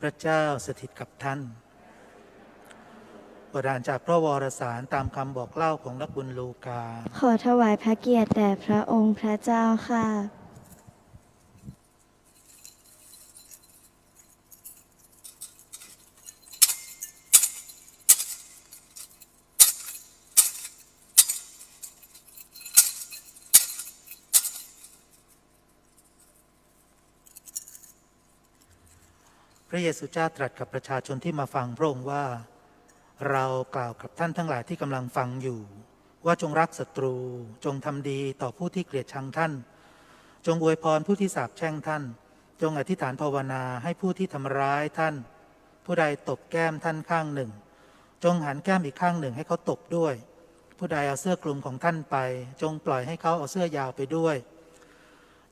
พระเจ้าสถิตกับท่านบทอ่านจากพระวรสารตามคำบอกเล่าของนักบุญลูกา ขอถวายพระเกียรติแด่พระองค์พระเจ้าค่ะ ระเยซูเจ้าตรัสกับประชาชนที่มาฟังพระองค์ว่า เรากล่าวกับท่านทั้งหลายที่กำลังฟังอยู่ ว่าจงรักศัตรูจงทำดีต่อผู้ที่เกลียดชังท่าน จงอวยพรผู้ที่สาปแช่งท่าน จงอธิษฐานภาวนาให้ผู้ที่ทำร้ายท่าน ผู้ใดตบแก้มท่านข้างหนึ่ง จงหันแก้มอีกข้างหนึ่งให้เขาตบด้วย ผู้ใดเอาเสื้อกคลุมของท่านไป จงปล่อยให้เขาเอาเสื้อยาวไปด้วย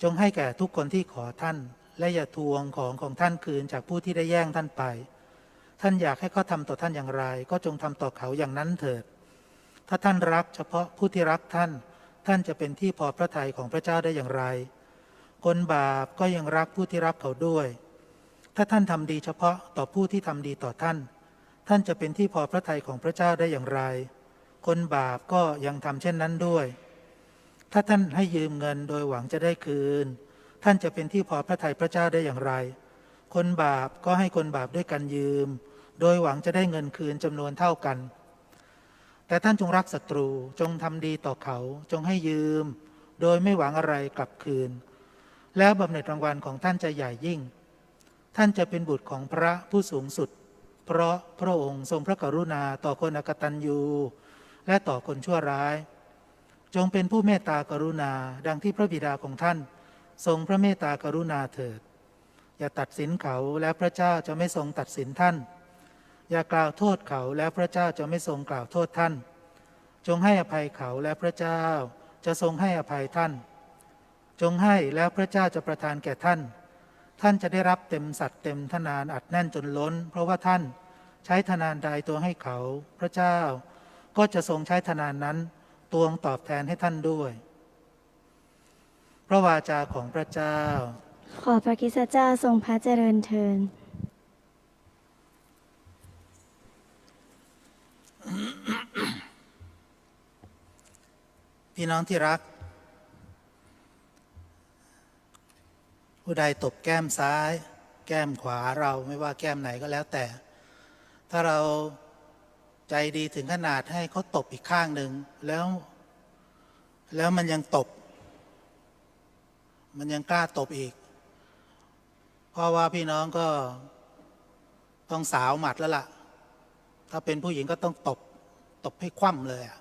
จงให้แก่ทุกคนที่ขอท่าน และอย่าทวงของของท่านคืนจากผู้ที่ได้แย่งท่านไป ท่านอยากให้เขาทำต่อท่านอย่างไร ก็จงทำต่อเขาอย่างนั้นเถิด ถ้าท่านรักเฉพาะผู้ที่รักท่าน ท่านจะเป็นที่พอพระทัยของพระเจ้าได้อย่างไร คนบาปก็ยังรักผู้ที่รักเขาด้วย ถ้าท่านทำดีเฉพาะต่อผู้ที่ทำดีต่อท่าน ท่านจะเป็นที่พอพระทัยของพระเจ้าได้อย่างไร คนบาปก็ยังทำเช่นนั้นด้วย ถ้าท่านให้ยืมเงินโดยหวังจะได้คืน ท่านจะเป็นที่พอพระทัยพระเจ้าได้อย่างไร คนบาปก็ให้คนบาปด้วยกันยืม โดยหวังจะได้เงินคืนจำนวนเท่ากัน แต่ท่านจงรักศัตรูจงทำดีต่อเขาจงให้ยืม โดยไม่หวังอะไรกลับคืน แล้วบำเหน็จรางวัลของท่านจะใหญ่ยิ่ง ท่านจะเป็นบุตรของพระผู้สูงสุด เพราะพระองค์ทรงพระกรุณาต่อคนอกตัญญูและต่อคนชั่วร้าย จงเป็นผู้เมตตากรุณาดังที่พระบิดาของท่าน ทรงพระเมตตากรุณาเถิด อย่าตัดสินเขาและพระเจ้าจะไม่ทรงตัดสินท่าน อย่ากล่าวโทษเขาและพระเจ้าจะไม่ทรงกล่าวโทษท่าน จงให้อภัยเขาและพระเจ้าจะทรงให้อภัยท่าน จงให้แล้วพระเจ้าจะประทานแก่ท่าน ท่านจะได้รับเต็มสัตว์เต็มทนานอัดแน่นจนล้น เพราะว่าท่านใช้ทนานใดตัวให้เขา พระเจ้าก็จะทรงใช้ทนานนั้นตวงตอบแทนให้ท่านด้วย ระวาจาของพระเจ้า ขอพระคริสตเจ้าทรงพระเจริญเทิน พี่น้องที่รัก ผู้ใดตบแก้มซ้าย แก้มขวาเราไม่ว่าแก้มไหนก็แล้วแต่ ถ้าเราใจดีถึงขนาดให้เขาตบอีกข้างหนึ่งแล้ว แล้วมันยังตบ มันยังกล้าตบอีก เพราะว่าพี่น้องก็ต้องสาวหมัดแล้วล่ะ ถ้าเป็นผู้หญิงก็ต้องตบ ตบให้คว่ำเลยอะ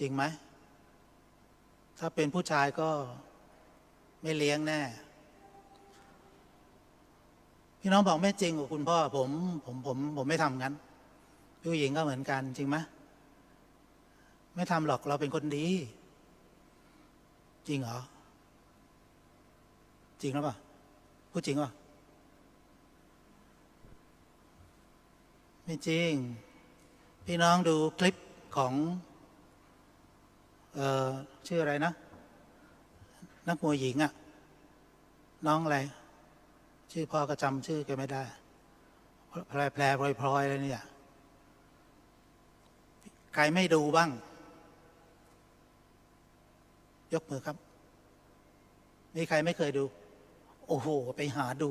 จริงไหม ถ้าเป็นผู้ชายก็ไม่เลี้ยงแน่ พี่น้องบอกไม่จริงกับคุณพ่อผม ผมผมผมไม่ทำงั้น ผู้หญิงก็เหมือนกันจริงไหมไม่ทำหรอกเราเป็นคนดี จริงเหรอ จริงหรือเปล่าพูดจริงหรอไม่จริง พี่น้องดูคลิปของเอ่อชื่ออะไรนะ นักมวยหญิงอะน้องอะไร ชื่อพ่อก็จำชื่อแกไม่ได้แพรแพรพลอยพลอยอะไรเนี่ยใครไม่ดูบ้าง ยกมือครับ มีใครไม่เคยดู โอ้โห ไปหาดู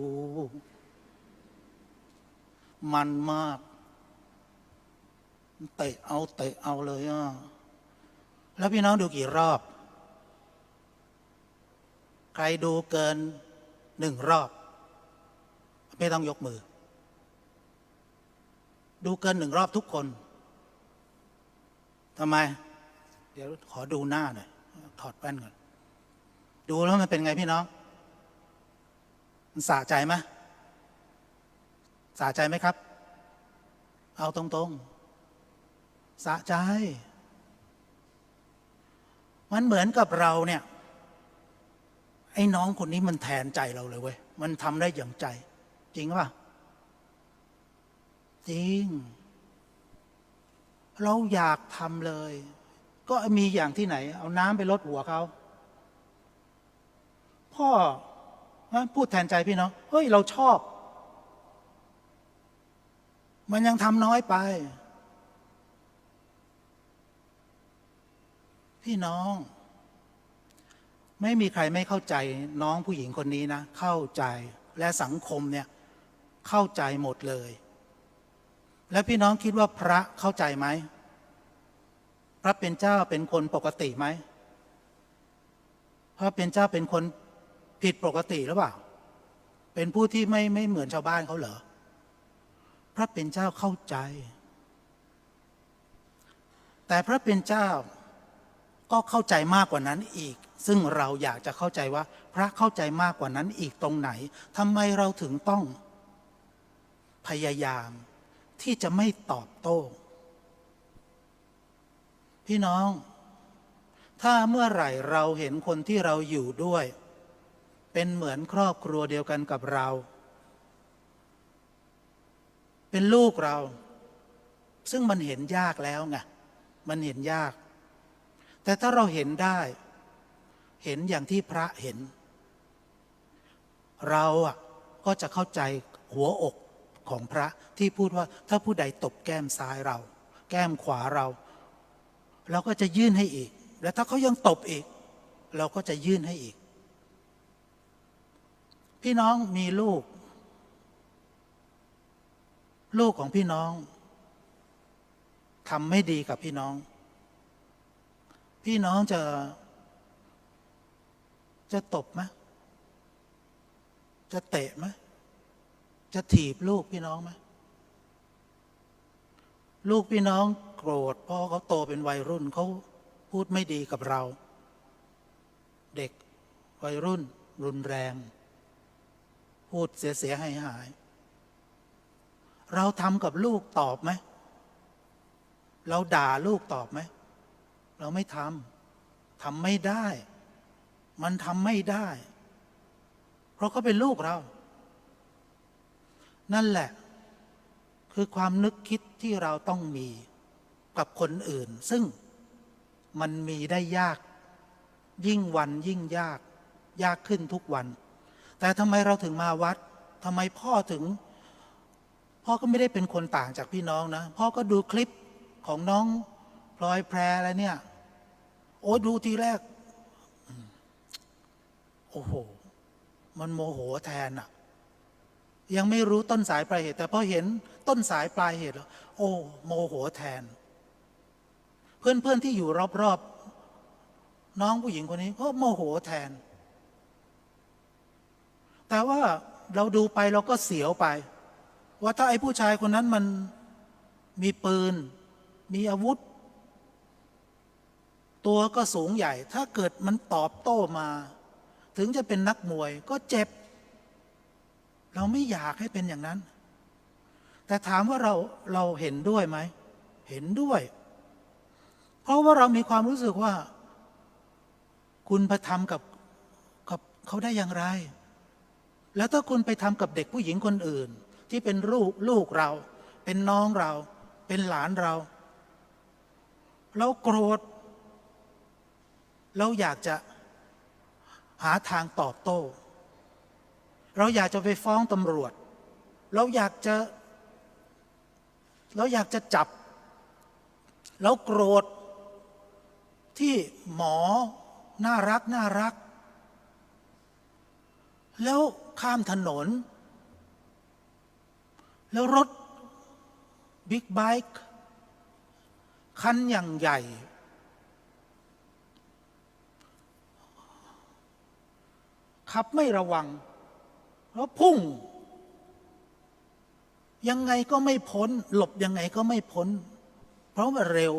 มันมากเตะเอาเตะเอาเลยอะแล้วพี่น้องดูกี่รอบ ใครดูเกินหนึ่งรอบ ไม่ต้องยกมือ ดูเกินหนึ่งรอบทุกคนทำไม เดี๋ยวขอดูหน้าหน่อย ถอดแว่นก่อน ดูแล้วมันเป็นไงพี่น้อง มันสะใจไหมสะใจไหมครับ เอาตรงๆ สะใจ มันเหมือนกับเราเนี่ย ไอ้น้องคนนี้มันแทนใจเราเลยเว้ย มันทำได้อย่างใจ จริงป่ะ จริง เราอยากทำเลย ก็มีอย่างที่ไหน เอาน้ำไปลดหัวเขาพ่อพูดแทนใจพี่น้องเฮ้ยเราชอบ มันยังทำน้อยไป พี่น้อง ไม่มีใครไม่เข้าใจน้องผู้หญิงคนนี้นะ เข้าใจและสังคมเนี่ย เข้าใจหมดเลย แล้วพี่น้องคิดว่าพระเข้าใจไหม พระเป็นเจ้าเป็นคนปกติไหมพระเป็นเจ้าเป็นคนผิดปกติหรือเปล่า เป็นผู้ที่ไม่ไม่เหมือนชาวบ้านเขาเหรอ พระเป็นเจ้าเข้าใจ แต่พระเป็นเจ้าก็เข้าใจมากกว่านั้นอีก ซึ่งเราอยากจะเข้าใจว่า พระเข้าใจมากกว่านั้นอีกตรงไหนทำไมเราถึงต้อง พยายามที่จะไม่ตอบโต้ พี่น้อง ถ้าเมื่อไหร่เราเห็นคนที่เราอยู่ด้วย เป็นเหมือนครอบครัวเดียวกันกับเรา เป็นลูกเรา ซึ่งมันเห็นยากแล้วไงมันเห็นยาก แต่ถ้าเราเห็นได้ เห็นอย่างที่พระเห็น เราอะก็จะเข้าใจหัวอกของพระที่พูดว่าถ้าผู้ใดตบแก้มซ้ายเรา แก้มขวาเรา เราก็จะยื่นให้อีก แล้วถ้าเขายังตบอีก เราก็จะยื่นให้อีก พี่น้องมีลูก ลูกของพี่น้องทำไม่ดีกับพี่น้อง พี่น้องจะ จะตบไหมจะเตะไหมจะถีบลูกพี่น้องไหมลูกพี่น้อง โกรธพราะเขาโตเป็นวัยรุ่นเขาพูดไม่ดีกับเรา เด็กวัยรุ่น รุนแรง พูดเสียเสียหายหาย เราทำกับลูกตอบไหม เราด่าลูกตอบไหม เราไม่ทำทำไม่ได้ มันทำไม่ได้ เพราะเขาเป็นลูกเรา นั่นแหละ คือความนึกคิดที่เราต้องมี กับคนอื่น ซึ่งมันมีได้ยาก ยิ่งวันยิ่งยาก ยากขึ้นทุกวัน แต่ทำไมเราถึงมาวัดทำไมพ่อถึง พ่อก็ไม่ได้เป็นคนต่างจากพี่น้องนะ พ่อก็ดูคลิปของน้องพลอยแพรอะไรเนี่ย โอ้ดูทีแรก โอ้โห มันโมโหแทนอะยังไม่รู้ต้นสายปลายเหตุ แต่พอเห็นต้นสายปลายเหตุแล้วโอ้ โมโหแทน เพื่อนๆที่อยู่รอบๆน้องผู้หญิงคนนี้ก็โมโหแทน แต่ว่าเราดูไปเราก็เสียวไป ว่าถ้าไอ้ผู้ชายคนนั้นมันมีปืน มีอาวุธ ตัวก็สูงใหญ่ ถ้าเกิดมันตอบโต้มา ถึงจะเป็นนักมวยก็เจ็บ เราไม่อยากให้เป็นอย่างนั้น แต่ถามว่าเราเราเห็นด้วยไหม เห็นด้วย เพราะว่าเรามีความรู้สึกว่า คุณไปทำกับกับเขาได้อย่างไร แล้วถ้าคุณไปทำกับเด็กผู้หญิงคนอื่น ที่เป็นลูกลูกเรา เป็นน้องเรา เป็นหลานเรา เราโกรธ เราอยากจะหาทางตอบโต้ เราอยากจะไปฟ้องตำรวจ เราอยากจะ เราอยากจะจับ เราโกรธ ที่หมอน่ารักน่ารัก แล้วข้ามถนน แล้วรถบิ๊กไบค์คันอย่างใหญ่ ขับไม่ระวัง แล้วพุ่ง ยังไงก็ไม่พ้น หลบยังไงก็ไม่พ้น เพราะว่าเร็ว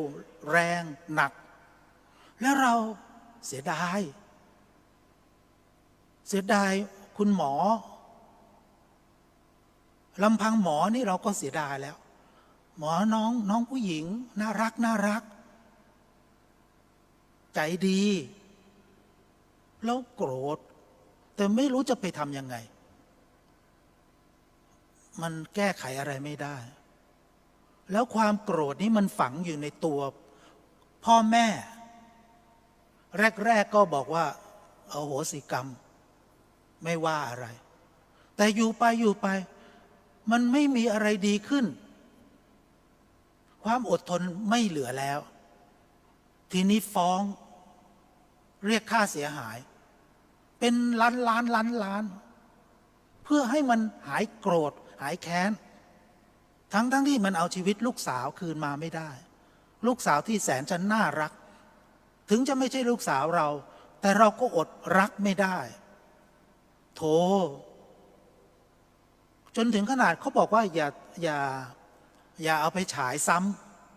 แรงหนัก แล้วเราเสียดาย เสียดายคุณหมอลำพังหมอนี่เราก็เสียดายแล้ว หมอน้องน้องผู้หญิง น่ารักน่ารัก ใจดี แล้วโกรธ แต่ไม่รู้จะไปทำยังไง มันแก้ไขอะไรไม่ได้ แล้วความโกรธนี้มันฝังอยู่ในตัว พ่อแม่ แรก ๆ ก็บอกว่าเอาโหสิกรรม ไม่ว่าอะไร แต่อยู่ไปอยู่ไป มันไม่มีอะไรดีขึ้น ความอดทนไม่เหลือแล้ว ทีนี้ฟ้อง เรียกค่าเสียหาย เป็นล้านล้านล้านล้าน เพื่อให้มันหายโกรธ หายแค้น ทั้งทั้งที่มันเอาชีวิตลูกสาวคืนมาไม่ได้ ลูกสาวที่แสนจะน่ารัก ถึงจะไม่ใช่ลูกสาวเรา แต่เราก็อดรักไม่ได้ โถ จนถึงขนาดเขาบอกว่าอย่าอย่าอย่าเอาไปฉายซ้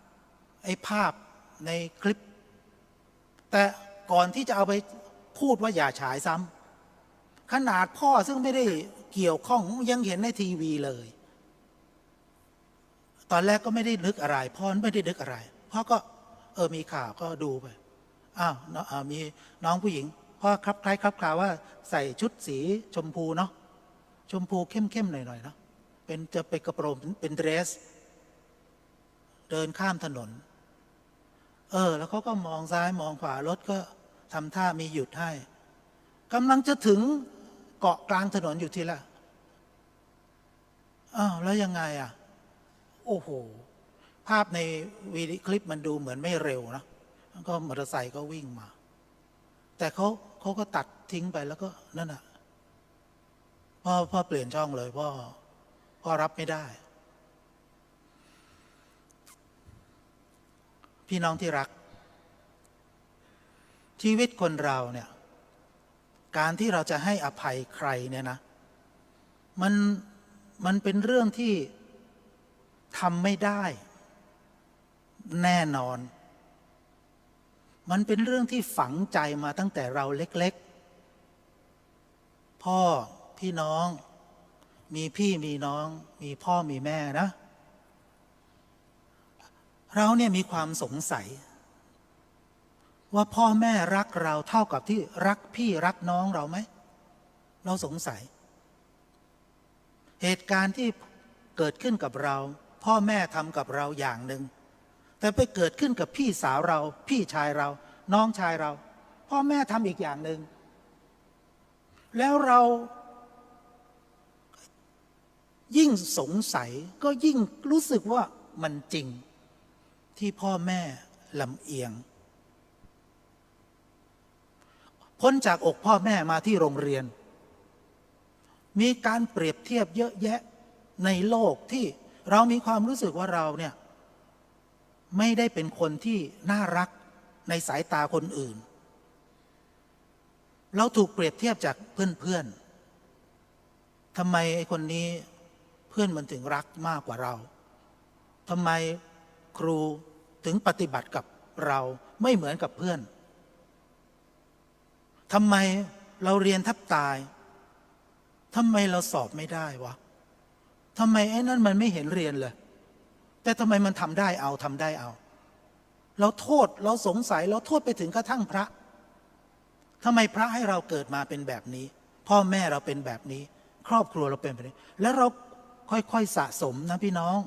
ำไอ้ภาพในคลิป แต่ก่อนที่จะเอาไปพูดว่าอย่าฉายซ้ำขนาดพ่อซึ่งไม่ได้เกี่ยวข้องยังเห็นในทีวีเลย ตอนแรกก็ไม่ได้นึกอะไร พ่อไม่ได้นึกอะไร พ่อก็เออมีข่าวก็ดูไป อ้าวมีน้องผู้หญิงพ่อครับคล้ายครับคลาว่าใส่ชุดสีชมพูเนาะชมพูเข้มๆหน่อยๆเนาะเป็นจะเป็นกระโปรงเป็นเดรส เดินข้ามถนน เออ แล้วเขาก็มองซ้ายมองขวารถก็ทำท่ามีหยุดให้กำลังจะถึงเกาะกลางถนนอยู่ทีละอ้าวแล้วยังไงอะ โอ้โห ภาพในวีดีคลิปมันดูเหมือนไม่เร็วนะ ก็มอเตอร์ไซค์ก็วิ่งมา แต่เขาเขาก็ตัดทิ้งไปแล้วก็นั่นอะพ่อพ่อเปลี่ยนช่องเลยพ่อพ่อรับไม่ได้ พี่น้องที่รัก ชีวิตคนเราเนี่ย การที่เราจะให้อภัยใครเนี่ยนะ มันมันเป็นเรื่องที่ทำไม่ได้ แน่นอน มันเป็นเรื่องที่ฝังใจมาตั้งแต่เราเล็กๆ พ่อพี่น้อง มีพี่มีน้อง มีพ่อมีแม่นะ เราเนี่ยมีความสงสัย ว่าพ่อแม่รักเราเท่ากับที่รักพี่รักน้องเราไหม เราสงสัย เหตุการณ์ที่เกิดขึ้นกับเรา พ่อแม่ทำกับเราอย่างหนึ่ง แต่ไปเกิดขึ้นกับพี่สาวเรา พี่ชายเรา น้องชายเรา พ่อแม่ทำอีกอย่างหนึ่งแล้วเรายิ่งสงสัยก็ยิ่งรู้สึกว่ามันจริง ที่พ่อแม่ลำเอียง พ้นจากอกพ่อแม่มาที่โรงเรียน มีการเปรียบเทียบเยอะแยะในโลกที่เรามีความรู้สึกว่าเราเนี่ย ไม่ได้เป็นคนที่น่ารักในสายตาคนอื่น เราถูกเปรียบเทียบจากเพื่อนๆทำไมไอ้คนนี้เพื่อนมันถึงรักมากกว่าเราทำไมครูถึงปฏิบัติกับเราไม่เหมือนกับเพื่อนทำไมเราเรียนทับตายทำไมเราสอบไม่ได้วะทำไมไอ้นั่นมันไม่เห็นเรียนเลย แต่ทำไมมันทำได้เอาทำได้เอา เราโทษเราสงสัยเราโทษไปถึงกระทั่งพระทำไมพระให้เราเกิดมาเป็นแบบนี้ พ่อแม่เราเป็นแบบนี้ ครอบครัวเราเป็นแบบนี้ แล้วเราค่อยๆสะสมนะพี่น้อง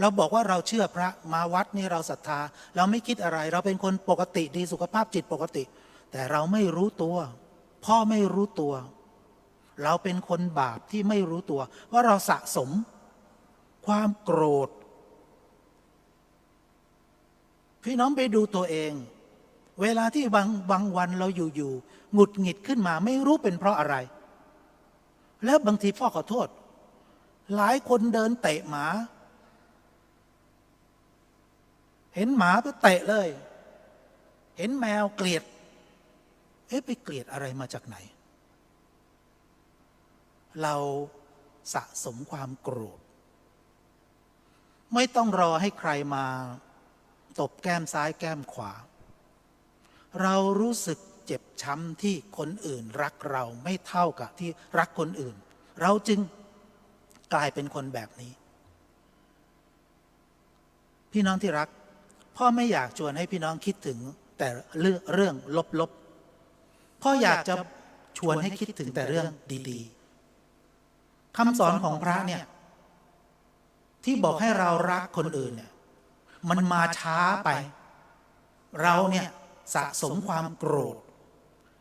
เราบอกว่าเราเชื่อพระมาวัดนี่เราศรัทธา เราไม่คิดอะไร เราเป็นคนปกติดีสุขภาพจิตปกติ แต่เราไม่รู้ตัว พ่อไม่รู้ตัว เราเป็นคนบาปที่ไม่รู้ตัว ว่าเราสะสม ความโกรธ พี่น้องไปดูตัวเอง เวลาที่บางบางวันเราอยู่ๆหงุดหงิดขึ้นมาไม่รู้เป็นเพราะอะไร แล้วบางทีพ่อขอโทษ หลายคนเดินเตะหมา เห็นหมาก็เตะเลย เห็นแมวเกลียด เอ๊ะไปเกลียดอะไรมาจากไหน เราสะสมความโกรธ ไม่ต้องรอให้ใครมา ตบแก้มซ้ายแก้มขวา เรารู้สึกเจ็บช้ำที่คนอื่นรักเราไม่เท่ากับที่รักคนอื่น เราจึงกลายเป็นคนแบบนี้ พี่น้องที่รัก พ่อไม่อยากชวนให้พี่น้องคิดถึงแต่เรื่องเรื่องลบๆพ่ออยากจะชวนให้คิดถึงแต่เรื่องดี ๆคำสอนของพระเนี่ย ที่บอกให้เรารักคนอื่นเนี่ยมันมาช้าไป เราเนี่ยสะสมความโกรธ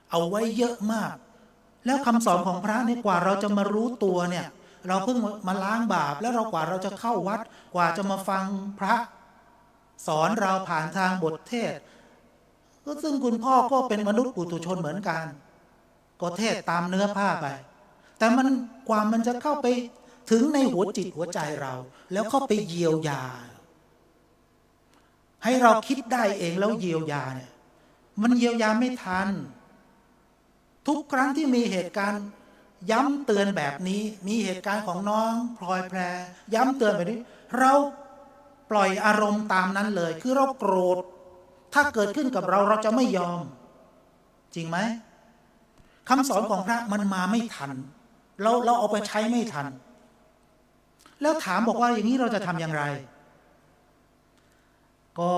เอาไว้เยอะมาก แล้วคำสอนของพระเนี่ยกว่าเราจะมารู้ตัวเนี่ย เราเพิ่งมาล้างบาป แล้วเรากว่าเราจะเข้าวัด กว่าจะมาฟังพระสอนเราผ่านทางบทเทศก็ซึ่งคุณพ่อก็เป็นมนุษย์ปุถุชนเหมือนกัน ก็เทศตามเนื้อผ้าไป แต่มันกว่ามันจะเข้าไป ถึงในหัวจิตหัวใจเรา แล้วเข้าไปเยียวยา ให้เราคิดได้เองแล้วเยียวยาเนี่ยมันเยียวยาไม่ทัน ทุกครั้งที่มีเหตุการณ์ย้ำเตือนแบบนี้ มีเหตุการณ์ของน้องพลอยแพร ย้ำเตือนแบบนี้ เราปล่อยอารมณ์ตามนั้นเลย คือเราโกรธ ถ้าเกิดขึ้นกับเราเราจะไม่ยอม จริงไหมคำสอนของพระมันมาไม่ทัน เราเราเอาไปใช้ไม่ทัน แล้วถามบอกว่าอย่างนี้เราจะทำอย่างไร ก็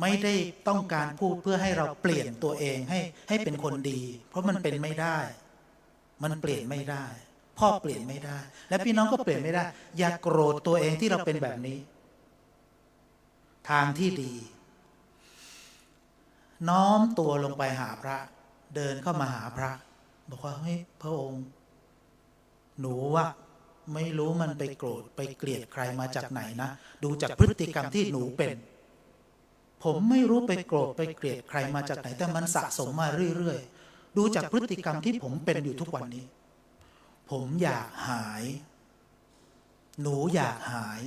ไม่ได้ต้องการพูดเพื่อให้เราเปลี่ยนตัวเองให้ให้เป็นคนดี เพราะมันเป็นไม่ได้ มันเปลี่ยนไม่ได้ พ่อเปลี่ยนไม่ได้ และพี่น้องก็เปลี่ยนไม่ได้ อย่าโกรธตัวเองที่เราเป็นแบบนี้ ทางที่ดี น้อมตัวลงไปหาพระ เดินเข้ามาหาพระ บอกว่าเฮ้ยพระองค์ หนูว่า ไม่รู้มันไปโกรธไปเกลียดใครมาจากไหนนะ ดูจากพฤติกรรมที่หนูเป็น ผมไม่รู้ไปโกรธไปเกลียดใครมาจากไหน แต่มันสะสมมาเรื่อยๆ ดูจากพฤติกรรมที่ผมเป็นอยู่ทุกวันนี้ ผมอยากหาย หนูอยากหาย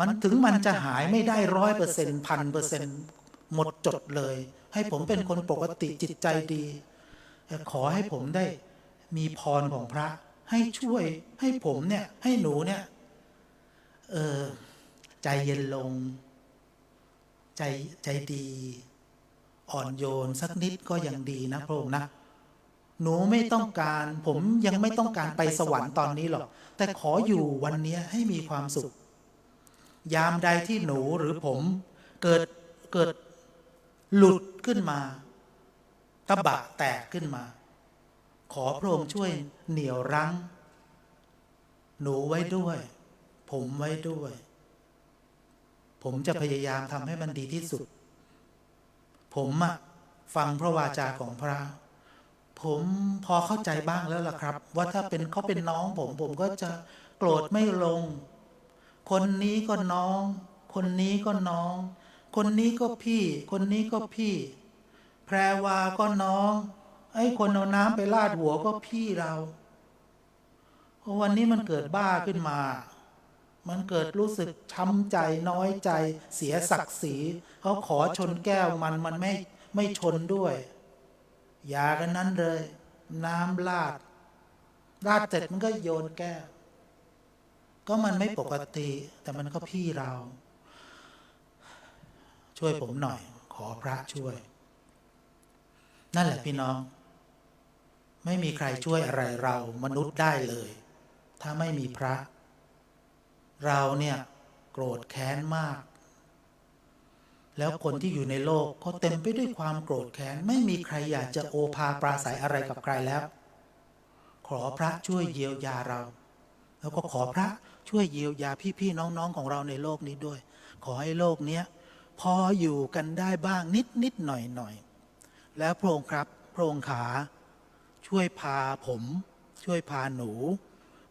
มันถึงมันจะหายไม่ได้ร้อยเปอร์เซ็นต์พันเปอร์เซ็นต์หมดจดเลย ให้ผมเป็นคนปกติจิตใจดี ขอให้ผมได้มีพรของพระ ให้ช่วยให้ผมเนี่ย ให้หนูเนี่ย เออใจเย็นลง ใจใจดี อ่อนโยนสักนิดก็ยังดีนะพระองค์นะหนูไม่ต้องการ ผมยังไม่ต้องการไปสวรรค์ตอนนี้หรอก แต่ขออยู่วันเนี้ยให้มีความสุข ยามใดที่หนูหรือผมเกิดเกิดหลุดขึ้นมาตะบะแตกขึ้นมา ขอพระองค์ช่วยเหนี่ยวรั้ง หนูไว้ด้วย ผมไว้ด้วย ผมจะพยายามทำให้มันดีที่สุด ผมอะฟังพระวาจาของพระ ผมพอเข้าใจบ้างแล้วล่ะครับ ว่าถ้าเป็นเขาเป็นน้องผม ผมก็จะโกรธไม่ลง คนนี้ก็น้อง คนนี้ก็น้อง คนนี้ก็พี่ คนนี้ก็พี่ แพรวาก็น้อง ไอ้คนเอาน้ำไปลาดหัวก็พี่เราเพราะวันนี้มันเกิดบ้าขึ้นมา มันเกิดรู้สึกช้ำใจน้อยใจ เสียศักดิ์ศรีเขาขอชนแก้วมันมันไม่ไม่ชนด้วย อย่ากันนั้นเลย น้ำลาดลาดเสร็จมันก็โยนแก้ว ก็มันไม่ปกติ แต่มันก็พี่เรา ช่วยผมหน่อย ขอพระช่วย นั่นแหละพี่น้อง ไม่มีใครช่วยอะไรเรามนุษย์ได้เลย ถ้าไม่มีพระ เราเนี่ยโกรธแค้นมาก แล้วคนที่อยู่ในโลกก็เต็มไปด้วยความโกรธแค้น ไม่มีใครอยากจะโอภาปราศัยอะไรกับใครแล้ว ขอพระช่วยเยียวยาเรา แล้วก็ขอพระช่วยเยียวยาพี่ๆน้องๆของเราในโลกนี้ด้วย ขอให้โลกเนี้ยพออยู่กันได้บ้างนิดนิดๆหน่อยหน่อยๆแล้วพระองค์ครับพระองค์ขา ช่วยพาผม ช่วยพาหนู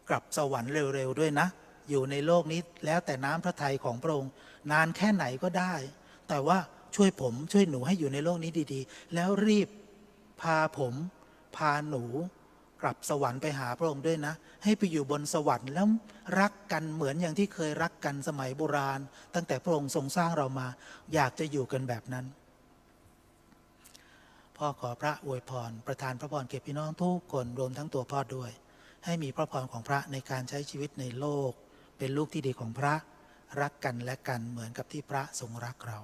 กลับสวรรค์เร็วๆด้วยนะ อยู่ในโลกนี้แล้วแต่น้ำพระทัยของพระองค์ นานแค่ไหนก็ได้ แต่ว่าช่วยผมช่วยหนูให้อยู่ในโลกนี้ดีๆ แล้วรีบพาผม พาหนู กลับสวรรค์ไปหาพระองค์ด้วยนะ ให้ไปอยู่บนสวรรค์แล้วรักกันเหมือนอย่างที่เคยรักกันสมัยโบราณ ตั้งแต่พระองค์ทรงสร้างเรามา อยากจะอยู่กันแบบนั้น พ่อขอพระอวยพร ประทานพระพรเก็บพี่น้องทุกคนรวมทั้งตัวพ่อด้วย ให้มีพระพรของพระในการใช้ชีวิตในโลก เป็นลูกที่ดีของพระ รักกันและกันเหมือนกับที่พระทรงรักเรา